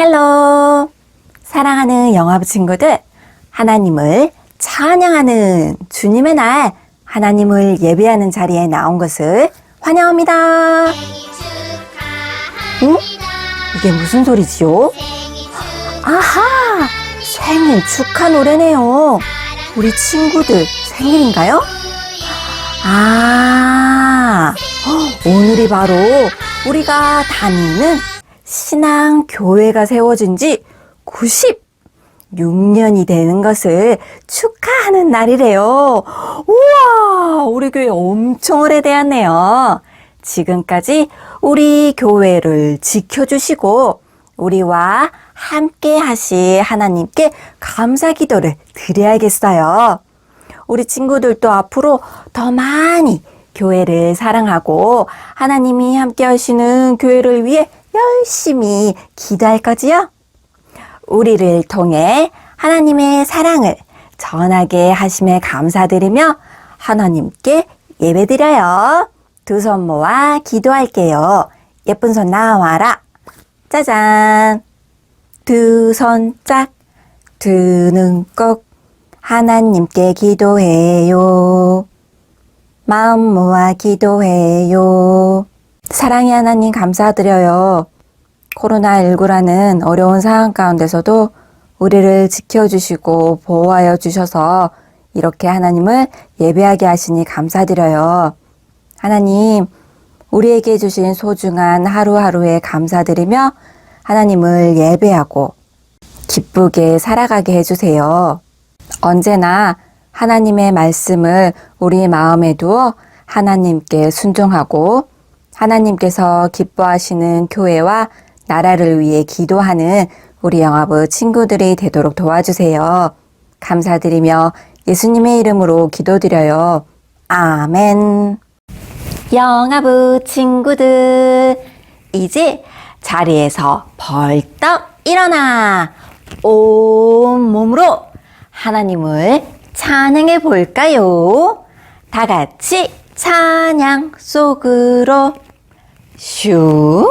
샬롬! 사랑하는 영화부 친구들, 하나님을 찬양하는 주님의 날, 하나님을 예배하는 자리에 나온 것을 환영합니다. 응? 이게 무슨 소리지요? 아하! 생일 축하 노래네요. 우리 친구들 생일인가요? 아, 헉, 오늘이 바로 우리가 다니는 신앙 교회가 세워진 지 96년이 되는 것을 축하하는 날이래요. 우와, 우리 교회 엄청 오래되었네요. 지금까지 우리 교회를 지켜주시고 우리와 함께 하실 하나님께 감사 기도를 드려야겠어요. 우리 친구들도 앞으로 더 많이 교회를 사랑하고 하나님이 함께 하시는 교회를 위해 열심히 기도할 거지요? 우리를 통해 하나님의 사랑을 전하게 하심에 감사드리며 하나님께 예배드려요. 두 손 모아 기도할게요. 예쁜 손 나와라. 짜잔. 두 손 짝, 두 눈 꼭 하나님께 기도해요. 마음 모아 기도해요. 사랑의 하나님 감사드려요. 코로나19라는 어려운 상황 가운데서도 우리를 지켜주시고 보호하여 주셔서 이렇게 하나님을 예배하게 하시니 감사드려요. 하나님, 우리에게 주신 소중한 하루하루에 감사드리며 하나님을 예배하고 기쁘게 살아가게 해주세요. 언제나 하나님의 말씀을 우리 마음에 두어 하나님께 순종하고 하나님께서 기뻐하시는 교회와 나라를 위해 기도하는 우리 영화부 친구들이 되도록 도와주세요. 감사드리며 예수님의 이름으로 기도드려요. 아멘. 영화부 친구들, 이제 자리에서 벌떡 일어나 온 몸으로 하나님을 찬양해 볼까요? 다 같이 찬양 속으로 슝.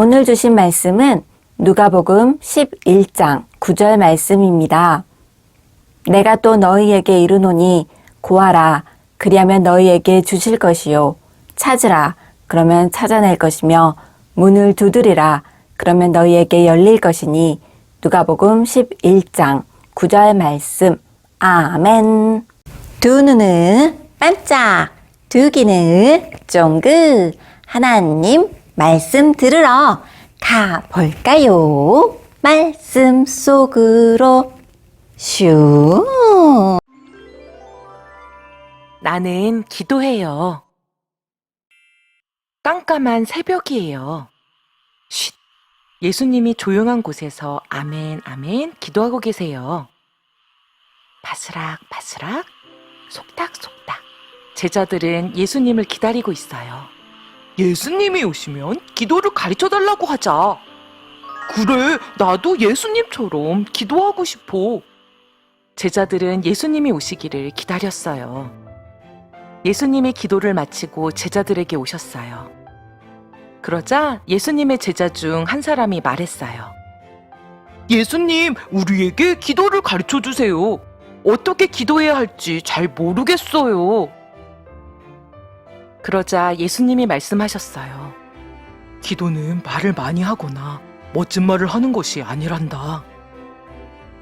오늘 주신 말씀은 누가복음 11장 9절 말씀입니다. 내가 또 너희에게 이르노니 구하라. 그리하면 너희에게 주실 것이요. 찾으라. 그러면 찾아낼 것이며 문을 두드리라. 그러면 너희에게 열릴 것이니 누가복음 11장 9절 말씀. 아멘. 두 눈은 반짝 두 귀는 쫑긋. 하나님 말씀 들으러 가볼까요? 말씀 속으로 슈 나는 기도해요. 깜깜한 새벽이에요. 쉿. 예수님이 조용한 곳에서 아멘, 아멘 기도하고 계세요. 바스락, 바스락, 속닥, 속닥. 제자들은 예수님을 기다리고 있어요. 예수님이 오시면 기도를 가르쳐 달라고 하자. 그래, 나도 예수님처럼 기도하고 싶어. 제자들은 예수님이 오시기를 기다렸어요. 예수님이 기도를 마치고 제자들에게 오셨어요. 그러자 예수님의 제자 중 한 사람이 말했어요. 예수님, 우리에게 기도를 가르쳐 주세요. 어떻게 기도해야 할지 잘 모르겠어요. 그러자 예수님이 말씀하셨어요. 기도는 말을 많이 하거나 멋진 말을 하는 것이 아니란다.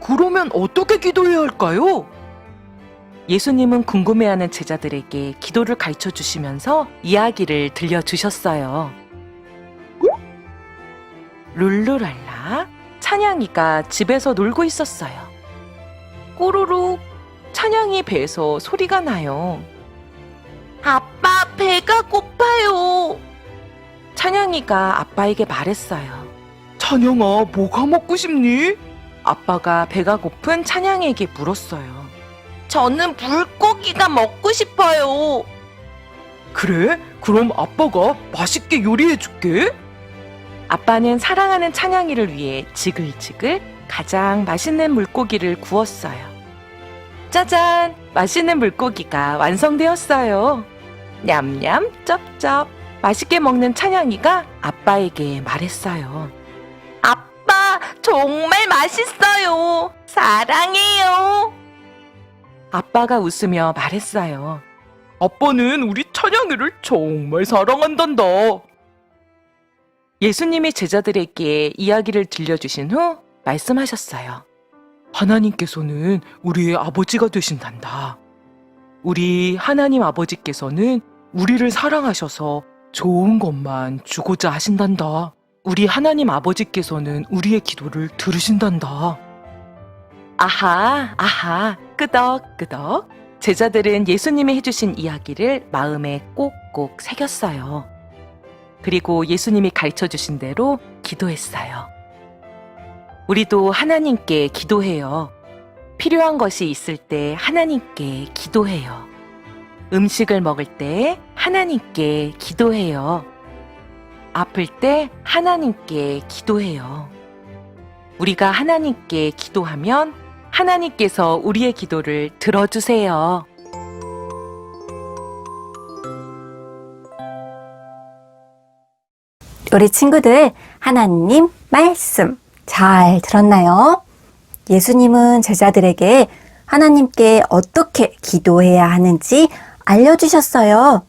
그러면 어떻게 기도해야 할까요? 예수님은 궁금해하는 제자들에게 기도를 가르쳐 주시면서 이야기를 들려주셨어요. 룰루랄라, 찬양이가 집에서 놀고 있었어요. 꼬르륵, 찬양이 배에서 소리가 나요. 아빠, 배가 고파요. 찬양이가 아빠에게 말했어요. 찬양아, 뭐가 먹고 싶니? 아빠가 배가 고픈 찬양에게 물었어요. 저는 물고기가 먹고 싶어요. 그래? 그럼 아빠가 맛있게 요리해 줄게. 아빠는 사랑하는 찬양이를 위해 지글지글 가장 맛있는 물고기를 구웠어요. 짜잔! 맛있는 물고기가 완성되었어요. 냠냠 쩝쩝. 맛있게 먹는 찬양이가 아빠에게 말했어요. 아빠, 정말 맛있어요. 사랑해요. 아빠가 웃으며 말했어요. 아빠는 우리 찬양이를 정말 사랑한단다. 예수님이 제자들에게 이야기를 들려주신 후 말씀하셨어요. 하나님께서는 우리의 아버지가 되신단다. 우리 하나님 아버지께서는 우리를 사랑하셔서 좋은 것만 주고자 하신단다. 우리 하나님 아버지께서는 우리의 기도를 들으신단다. 아하, 아하, 끄덕끄덕. 제자들은 예수님이 해주신 이야기를 마음에 꼭꼭 새겼어요. 그리고 예수님이 가르쳐 주신 대로 기도했어요. 우리도 하나님께 기도해요. 필요한 것이 있을 때 하나님께 기도해요. 음식을 먹을 때 하나님께 기도해요. 아플 때 하나님께 기도해요. 우리가 하나님께 기도하면 하나님께서 우리의 기도를 들어주세요. 우리 친구들 하나님 말씀 잘 들었나요? 예수님은 제자들에게 하나님께 어떻게 기도해야 하는지 알려주셨어요.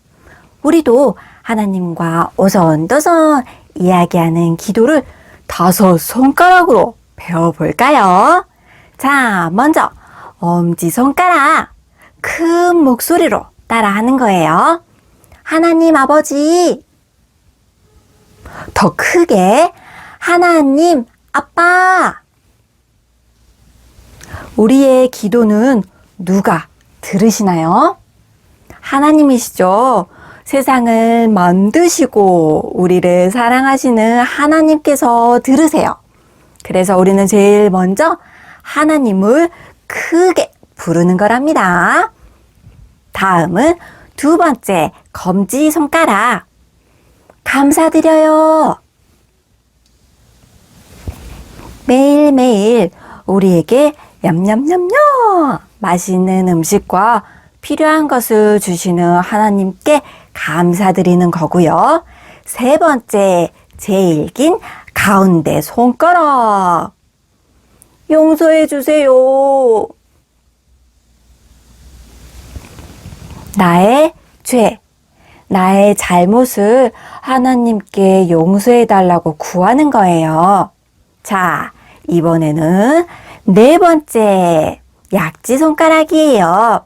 우리도 하나님과 오선도선 이야기하는 기도를 다섯 손가락으로 배워볼까요? 자, 먼저 엄지손가락 큰 목소리로 따라하는 거예요. 하나님 아버지 더 크게 하나님 아빠 우리의 기도는 누가 들으시나요? 하나님이시죠. 세상을 만드시고 우리를 사랑하시는 하나님께서 들으세요. 그래서 우리는 제일 먼저 하나님을 크게 부르는 거랍니다. 다음은 두 번째 검지 손가락. 감사드려요. 매일매일 우리에게 냠냠냠냠 맛있는 음식과 필요한 것을 주시는 하나님께 감사드리는 거고요. 세 번째, 제일 긴 가운데 손가락. 용서해 주세요. 나의 죄, 나의 잘못을 하나님께 용서해 달라고 구하는 거예요. 자, 이번에는 네 번째 약지 손가락이에요.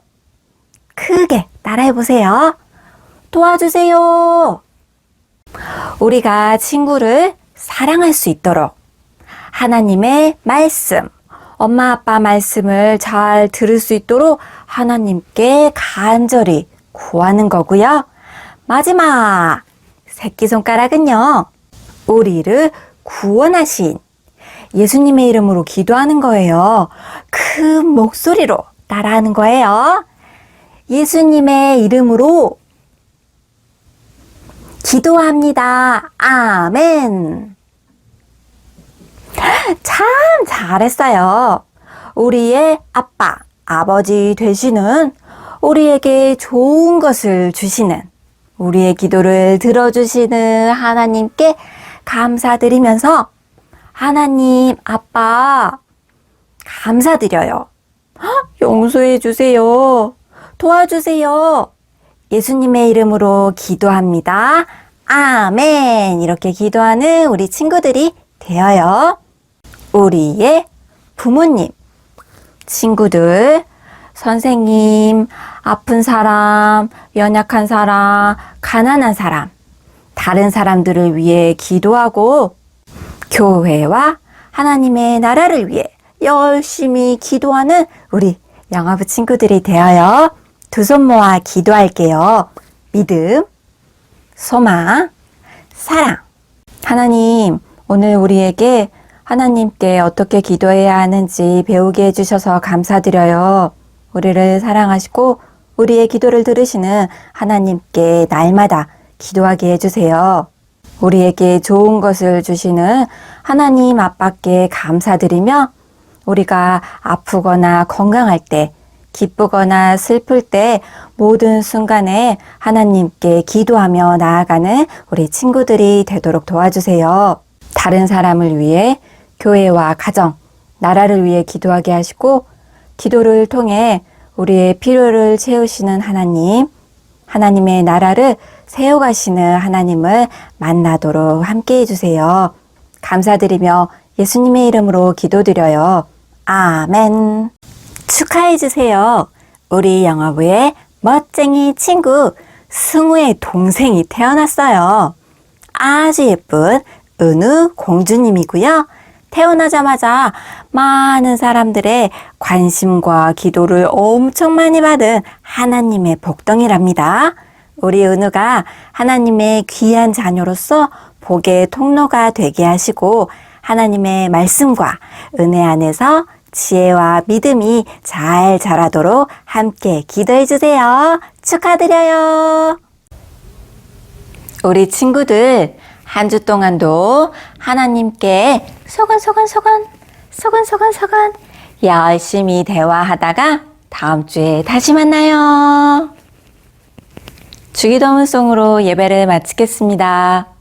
크게 따라해 보세요. 도와주세요. 우리가 친구를 사랑할 수 있도록 하나님의 말씀, 엄마 아빠 말씀을 잘 들을 수 있도록 하나님께 간절히 구하는 거고요. 마지막 새끼손가락은요. 우리를 구원하신 예수님의 이름으로 기도하는 거예요. 큰 목소리로 따라하는 거예요. 예수님의 이름으로 기도합니다. 아멘. 참 잘했어요. 우리의 아빠, 아버지 되시는 우리에게 좋은 것을 주시는 우리의 기도를 들어주시는 하나님께 감사드리면서 하나님, 아빠, 감사드려요. 헉, 용서해 주세요. 도와주세요. 예수님의 이름으로 기도합니다. 아멘. 이렇게 기도하는 우리 친구들이 되어요. 우리의 부모님, 친구들, 선생님, 아픈 사람, 연약한 사람, 가난한 사람, 다른 사람들을 위해 기도하고 교회와 하나님의 나라를 위해 열심히 기도하는 우리 영화부 친구들이 되어요. 두 손 모아 기도할게요. 믿음, 소망, 사랑. 하나님, 오늘 우리에게 하나님께 어떻게 기도해야 하는지 배우게 해주셔서 감사드려요. 우리를 사랑하시고 우리의 기도를 들으시는 하나님께 날마다 기도하게 해주세요. 우리에게 좋은 것을 주시는 하나님 아빠께 감사드리며 우리가 아프거나 건강할 때 기쁘거나 슬플 때 모든 순간에 하나님께 기도하며 나아가는 우리 친구들이 되도록 도와주세요. 다른 사람을 위해 교회와 가정, 나라를 위해 기도하게 하시고 기도를 통해 우리의 필요를 채우시는 하나님, 하나님의 나라를 세워가시는 하나님을 만나도록 함께 해주세요. 감사드리며 예수님의 이름으로 기도드려요. 아멘. 축하해주세요. 우리 영어부의 멋쟁이 친구 승우의 동생이 태어났어요. 아주 예쁜 은우 공주님이고요. 태어나자마자 많은 사람들의 관심과 기도를 엄청 많이 받은 하나님의 복덩이랍니다. 우리 은우가 하나님의 귀한 자녀로서 복의 통로가 되게 하시고 하나님의 말씀과 은혜 안에서 지혜와 믿음이 잘 자라도록 함께 기도해 주세요. 축하드려요. 우리 친구들 한 주 동안도 하나님께 소곤소곤소곤 소곤소곤소곤 열심히 대화하다가 다음 주에 다시 만나요. 주기도문송으로 예배를 마치겠습니다.